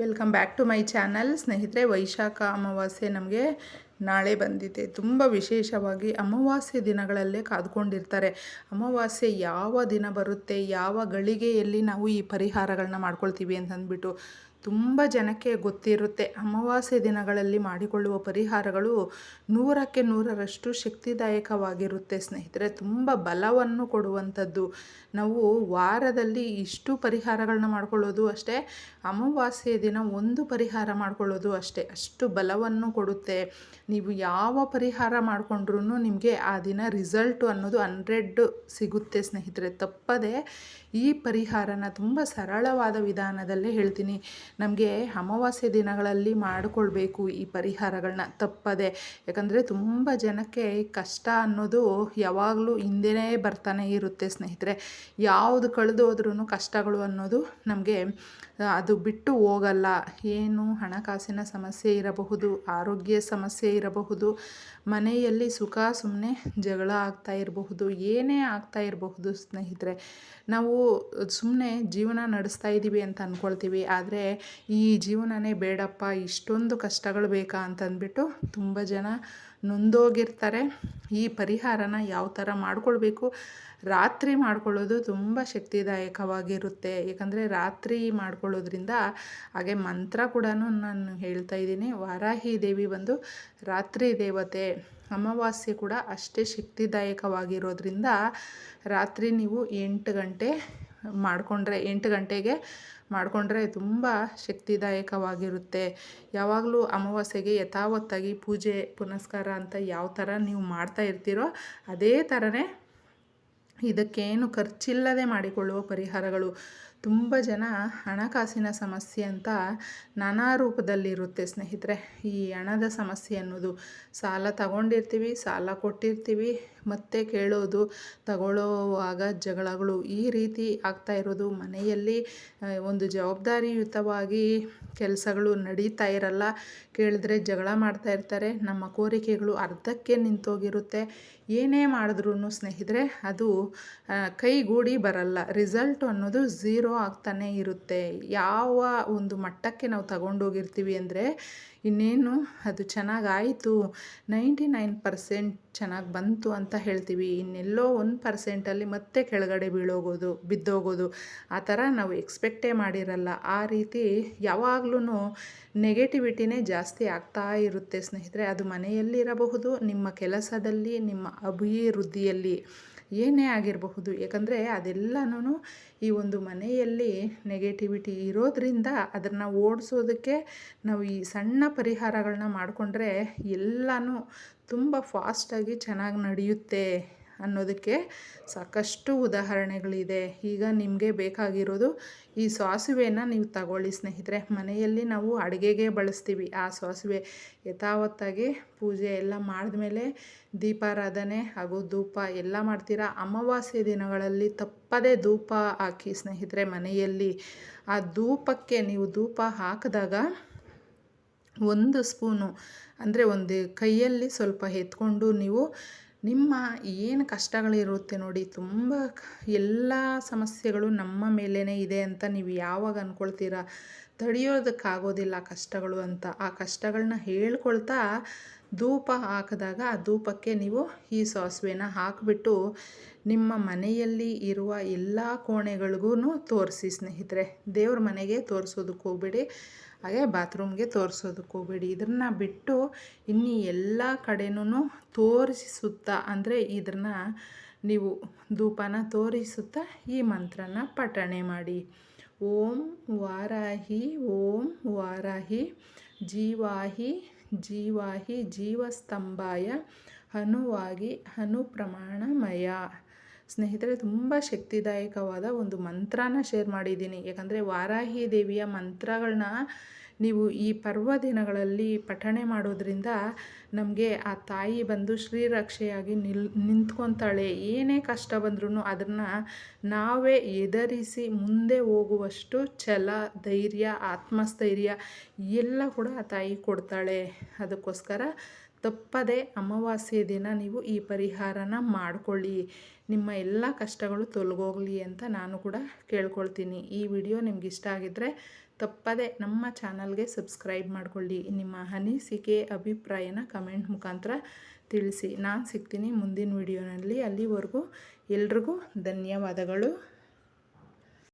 Welcome back to my channel. ಸ್ನೇಹಿತರೆ, ವೈಶಾಖ ಅಮಾವಾಸ್ಯೆ ನಮಗೆ ನಾಳೆ ಬಂದಿದೆ. ತುಂಬ ವಿಶೇಷವಾಗಿ ಅಮಾವಾಸ್ಯೆ ದಿನಗಳಲ್ಲೇ ಕಾದ್ಕೊಂಡಿರ್ತಾರೆ. ಅಮಾವಾಸ್ಯೆ ಯಾವ ದಿನ ಬರುತ್ತೆ, ಯಾವ ಗಳಿಗೆಯಲ್ಲಿ ನಾವು ಈ ಪರಿಹಾರಗಳನ್ನ ಮಾಡ್ಕೊಳ್ತೀವಿ ಅಂತಂದ್ಬಿಟ್ಟು ತುಂಬ ಜನಕ್ಕೆ ಗೊತ್ತಿರುತ್ತೆ. ಅಮಾವಾಸ್ಯೆ ದಿನಗಳಲ್ಲಿ ಮಾಡಿಕೊಳ್ಳುವ ಪರಿಹಾರಗಳು ನೂರಕ್ಕೆ ನೂರರಷ್ಟು ಶಕ್ತಿದಾಯಕವಾಗಿರುತ್ತೆ ಸ್ನೇಹಿತರೆ. ತುಂಬ ಬಲವನ್ನು ಕೊಡುವಂಥದ್ದು. ನಾವು ವಾರದಲ್ಲಿ ಇಷ್ಟು ಪರಿಹಾರಗಳನ್ನ ಮಾಡಿಕೊಳ್ಳೋದು ಅಷ್ಟೇ, ಅಮಾವಾಸ್ಯೆ ದಿನ ಒಂದು ಪರಿಹಾರ ಮಾಡಿಕೊಳ್ಳೋದು ಅಷ್ಟೇ. ಅಷ್ಟು ಬಲವನ್ನು ಕೊಡುತ್ತೆ. ನೀವು ಯಾವ ಪರಿಹಾರ ಮಾಡಿಕೊಂಡ್ರೂ ನಿಮಗೆ ಆ ದಿನ ರಿಸಲ್ಟು ಅನ್ನೋದು ಹಂಡ್ರೆಡ್ ಸಿಗುತ್ತೆ ಸ್ನೇಹಿತರೆ. ತಪ್ಪದೆ ಈ ಪರಿಹಾರನ ತುಂಬ ಸರಳವಾದ ವಿಧಾನದಲ್ಲೇ ಹೇಳ್ತೀನಿ. ನಮಗೆ ಅಮಾವಾಸ್ಯೆ ದಿನಗಳಲ್ಲಿ ಮಾಡಿಕೊಳ್ಬೇಕು ಈ ಪರಿಹಾರಗಳನ್ನ ತಪ್ಪದೆ. ಯಾಕಂದರೆ ತುಂಬ ಜನಕ್ಕೆ ಕಷ್ಟ ಅನ್ನೋದು ಯಾವಾಗಲೂ ಹಿಂದೆನೇ ಬರ್ತಾನೆ ಇರುತ್ತೆ ಸ್ನೇಹಿತರೆ. ಯಾವುದು ಕಳೆದು ಹೋದ್ರೂ ಕಷ್ಟಗಳು ಅನ್ನೋದು ನಮಗೆ, ಅದು ಬಿಟ್ಟು ಹೋಗಲ್ಲ. ಏನು ಹಣಕಾಸಿನ ಸಮಸ್ಯೆ ಇರಬಹುದು, ಆರೋಗ್ಯ ಸಮಸ್ಯೆ ಇರಬಹುದು, ಮನೆಯಲ್ಲಿ ಸುಖ ಸುಮ್ಮನೆ ಜಗಳ ಆಗ್ತಾ ಇರಬಹುದು, ಏನೇ ಆಗ್ತಾ ಇರಬಹುದು ಸ್ನೇಹಿತರೆ. ನಾವು ಸುಮ್ಮನೆ ಜೀವನ ನಡೆಸ್ತಾ ಇದ್ದೀವಿ ಅಂತ ಅಂದ್ಕೊಳ್ತೀವಿ ಆದರೆ ಈ ಜೀವನನೇ ಬೇಡಪ್ಪ, ಇಷ್ಟೊಂದು ಕಷ್ಟಗಳು ಬೇಕಾ ಅಂತಂದ್ಬಿಟ್ಟು ತುಂಬ ಜನ ನೊಂದೋಗಿರ್ತಾರೆ. ಈ ಪರಿಹಾರನ ಯಾವ ಥರ ಮಾಡಿಕೊಳ್ಬೇಕು? ರಾತ್ರಿ ಮಾಡ್ಕೊಳ್ಳೋದು ತುಂಬ ಶಕ್ತಿದಾಯಕವಾಗಿರುತ್ತೆ. ಏಕೆಂದರೆ ರಾತ್ರಿ ಮಾಡ್ಕೊಳ್ಳೋದ್ರಿಂದ ಹಾಗೆ ಮಂತ್ರ ಕೂಡ ನಾನು ಹೇಳ್ತಾ ಇದ್ದೀನಿ. ವಾರಾಹಿ ದೇವಿ ಬಂದು ರಾತ್ರಿ ದೇವತೆ, ಅಮಾವಾಸ್ಯೆ ಕೂಡ ಅಷ್ಟೇ ಶಕ್ತಿದಾಯಕವಾಗಿರೋದ್ರಿಂದ ರಾತ್ರಿ ನೀವು ಎಂಟು ಗಂಟೆ ಮಾಡಿಕೊಂಡ್ರೆ ಎಂಟು ಗಂಟೆಗೆ ಮಾಡಿಕೊಂಡ್ರೆ ತುಂಬ ಶಕ್ತಿದಾಯಕವಾಗಿರುತ್ತೆ. ಯಾವಾಗಲೂ ಅಮಾವಾಸ್ಯೆಗೆ ಯಥಾವತ್ತಾಗಿ ಪೂಜೆ, ಪುನಸ್ಕಾರ ಅಂತ ಯಾವ ಥರ ನೀವು ಮಾಡ್ತಾ ಇರ್ತೀರೋ ಅದೇ ಥರನೇ ಇದಕ್ಕೇನು ಖರ್ಚಿಲ್ಲದೆ ಮಾಡಿಕೊಳ್ಳುವ ಪರಿಹಾರಗಳು. ತುಂಬ ಜನ ಹಣಕಾಸಿನ ಸಮಸ್ಯೆ ಅಂತ ನಾನಾ ರೂಪದಲ್ಲಿರುತ್ತೆ ಸ್ನೇಹಿತರೆ. ಈ ಹಣದ ಸಮಸ್ಯೆ ಅನ್ನೋದು ಸಾಲ ತಗೊಂಡಿರ್ತೀವಿ, ಸಾಲ ಕೊಟ್ಟಿರ್ತೀವಿ, ಮತ್ತೆ ಕೇಳೋದು, ತಗೊಳ್ಳೋವಾಗ ಜಗಳಗಳು ಈ ರೀತಿ ಆಗ್ತಾ ಇರೋದು. ಮನೆಯಲ್ಲಿ ಒಂದು ಜವಾಬ್ದಾರಿಯುತವಾಗಿ ಕೆಲಸಗಳು ನಡೀತಾ ಇರಲ್ಲ. ಕೇಳಿದ್ರೆ ಜಗಳ ಮಾಡ್ತಾ ಇರ್ತಾರೆ. ನಮ್ಮ ಕೋರಿಕೆಗಳು ಅರ್ಧಕ್ಕೆ ನಿಂತೋಗಿರುತ್ತೆ. ಏನೇ ಮಾಡಿದ್ರೂ ಸ್ನೇಹಿತರೆ, ಅದು ಕೈಗೂಡಿ ಬರಲ್ಲ. ರಿಸಲ್ಟ್ ಅನ್ನೋದು ಝೀರೋ ಆಗ್ತಾನೇ ಇರುತ್ತೆ. ಯಾವ ಒಂದು ಮಟ್ಟಕ್ಕೆ ನಾವು ತಗೊಂಡೋಗಿರ್ತೀವಿ ಅಂದರೆ ಇನ್ನೇನು ಅದು ಚೆನ್ನಾಗಾಯಿತು, ನೈಂಟಿ ನೈನ್ ಪರ್ಸೆಂಟ್ ಚೆನ್ನಾಗಿ ಬಂತು ಅಂತ ಹೇಳ್ತೀವಿ. ಇನ್ನೆಲ್ಲೋ ಒಂದು ಪರ್ಸೆಂಟಲ್ಲಿ ಮತ್ತೆ ಕೆಳಗಡೆ ಬೀಳೋಗೋದು, ಬಿದ್ದೋಗೋದು, ಆ ಥರ ನಾವು ಎಕ್ಸ್ಪೆಕ್ಟೇ ಮಾಡಿರಲ್ಲ. ಆ ರೀತಿ ಯಾವಾಗ್ಲೂ ನೆಗೆಟಿವಿಟಿನೇ ಜಾಸ್ತಿ ಆಗ್ತಾ ಇರುತ್ತೆ ಸ್ನೇಹಿತರೆ. ಅದು ಮನೆಯಲ್ಲಿರಬಹುದು, ನಿಮ್ಮ ಕೆಲಸದಲ್ಲಿ, ನಿಮ್ಮ ಅಭಿವೃದ್ಧಿಯಲ್ಲಿ. ಏನೇ ಆಗಿರಬಹುದು. ಯಾಕಂದರೆ ಅದೆಲ್ಲನೂ ಈ ಒಂದು ಮನೆಯಲ್ಲಿ ನೆಗೆಟಿವಿಟಿ ಇರೋದರಿಂದ ಅದನ್ನು ಓಡಿಸೋದಕ್ಕೆ ನಾವು ಈ ಸಣ್ಣ ಪರಿಹಾರಗಳನ್ನ ಮಾಡಿಕೊಂಡ್ರೆ ಎಲ್ಲನೂ ತುಂಬ ಫಾಸ್ಟಾಗಿ ಚೆನ್ನಾಗಿ ನಡೆಯುತ್ತೆ. ಅನ್ನೋದಕ್ಕೆ ಸಾಕಷ್ಟು ಉದಾಹರಣೆಗಳಿದೆ. ಈಗ ನಿಮಗೆ ಬೇಕಾಗಿರೋದು ಈ ಸಾಸುವೇನ ನೀವು ತಗೊಳ್ಳಿ ಸ್ನೇಹಿತರೆ. ಮನೆಯಲ್ಲಿ ನಾವು ಅಡುಗೆಗೆ ಬಳಸ್ತೀವಿ. ಆ ಸಾಸಿವೆ ಯಥಾವತ್ತಾಗಿ ಪೂಜೆ ಎಲ್ಲ ಮಾಡಿದ್ಮೇಲೆ ದೀಪಾರಾಧನೆ ಹಾಗೂ ಧೂಪ ಎಲ್ಲ ಮಾಡ್ತೀರಾ? ಅಮಾವಾಸ್ಯೆ ದಿನಗಳಲ್ಲಿ ತಪ್ಪದೇ ಧೂಪ ಹಾಕಿ ಸ್ನೇಹಿತರೆ ಮನೆಯಲ್ಲಿ. ಆ ಧೂಪಕ್ಕೆ ನೀವು ಧೂಪ ಹಾಕಿದಾಗ ಒಂದು ಸ್ಪೂನು, ಅಂದರೆ ಒಂದು ಕೈಯಲ್ಲಿ ಸ್ವಲ್ಪ ಎತ್ಕೊಂಡು ನೀವು ನಿಮ್ಮ ಏನು ಕಷ್ಟಗಳಿರುತ್ತೆ ನೋಡಿ, ತುಂಬ ಎಲ್ಲ ಸಮಸ್ಯೆಗಳು ನಮ್ಮ ಮೇಲೇ ಇದೆ ಅಂತ ನೀವು ಯಾವಾಗ ಅಂದ್ಕೊಳ್ತೀರಾ ತಡೆಯೋದಕ್ಕಾಗೋದಿಲ್ಲ ಕಷ್ಟಗಳು ಅಂತ. ಆ ಕಷ್ಟಗಳನ್ನ ಹೇಳ್ಕೊಳ್ತಾ ಧೂಪ ಹಾಕಿದಾಗ ಆ ಧೂಪಕ್ಕೆ ನೀವು ಈ ಸಾಸಿವೆನ ಹಾಕಿಬಿಟ್ಟು ನಿಮ್ಮ ಮನೆಯಲ್ಲಿ ಇರುವ ಎಲ್ಲ ಕೋಣೆಗಳಿಗೂ ತೋರಿಸಿ ಸ್ನೇಹಿತರೆ. ದೇವ್ರ ಮನೆಗೆ ತೋರಿಸೋದಕ್ಕೆ ಹೋಗ್ಬೇಡಿ. ಹಾಗೆ ಬಾತ್ರೂಮ್ಗೆ ತೋರಿಸೋದಕ್ಕೆ ಹೋಗ್ಬೇಡಿ ಇದನ್ನು ಬಿಟ್ಟು ಇನ್ನು ಎಲ್ಲ ಕಡೆನೂ ತೋರಿಸುತ್ತಾ ಅಂದರೆ ಇದನ್ನು ನೀವು ಧೂಪನ ತೋರಿಸುತ್ತಾ ಈ ಮಂತ್ರನ ಪಠಣೆ ಮಾಡಿ. ಓಂ ವಾರಾಹಿ ಓಂ ವಾರಾಹಿ, ಜೀವಾಹಿ ಜೀವಾಹಿ, ಜೀವಸ್ತಂಭಾಯ, ಹನುವಾಗಿ ಹನು ಪ್ರಮಾಣಮಯ ಸ್ನೇಹಿತರೆ, ತುಂಬ ಶಕ್ತಿದಾಯಕವಾದ ಒಂದು ಮಂತ್ರನ ಶೇರ್ ಮಾಡಿದ್ದೀನಿ. ಯಾಕಂದರೆ ವಾರಾಹಿ ದೇವಿಯ ಮಂತ್ರಗಳನ್ನ ನೀವು ಈ ಪರ್ವ ದಿನಗಳಲ್ಲಿ ಪಠಣೆ ಮಾಡೋದ್ರಿಂದ ನಮಗೆ ಆ ತಾಯಿ ಬಂದು ಶ್ರೀರಕ್ಷೆಯಾಗಿ ನಿಲ್, ನಿಂತ್ಕೊತಾಳೆ. ಏನೇ ಕಷ್ಟ ಬಂದ್ರೂ ಅದನ್ನು ನಾವೇ ಎದರಿಸಿ ಮುಂದೆ ಹೋಗುವಷ್ಟು ಛಲ, ಧೈರ್ಯ, ಆತ್ಮಸ್ಥೈರ್ಯ ಎಲ್ಲ ಕೂಡ ಆ ತಾಯಿ ಕೊಡ್ತಾಳೆ. ಅದಕ್ಕೋಸ್ಕರ ತಪ್ಪದೆ ಅಮಾವಾಸ್ಯೆ ದಿನ ನೀವು ಈ ಪರಿಹಾರನ ಮಾಡಿಕೊಳ್ಳಿ. ನಿಮ್ಮ ಎಲ್ಲ ಕಷ್ಟಗಳು ತೊಲಗೋಗಲಿ ಅಂತ ನಾನು ಕೂಡ ಕೇಳ್ಕೊಳ್ತೀನಿ. ಈ ವಿಡಿಯೋ ನಿಮ್ಗೆ ಇಷ್ಟ ಆಗಿದ್ದರೆ ತಪ್ಪದೆ ನಮ್ಮ ಚಾನಲ್ಗೆ ಸಬ್ಸ್ಕ್ರೈಬ್ ಮಾಡಿಕೊಳ್ಳಿ. ನಿಮ್ಮ ಅನಿಸಿಕೆ, ಅಭಿಪ್ರಾಯನ ಕಮೆಂಟ್ ಮುಖಾಂತರ ತಿಳಿಸಿ. ನಾನು ಸಿಗ್ತೀನಿ ಮುಂದಿನ ವಿಡಿಯೋನಲ್ಲಿ. ಅಲ್ಲಿವರೆಗೂ ಎಲ್ರಿಗೂ ಧನ್ಯವಾದಗಳು.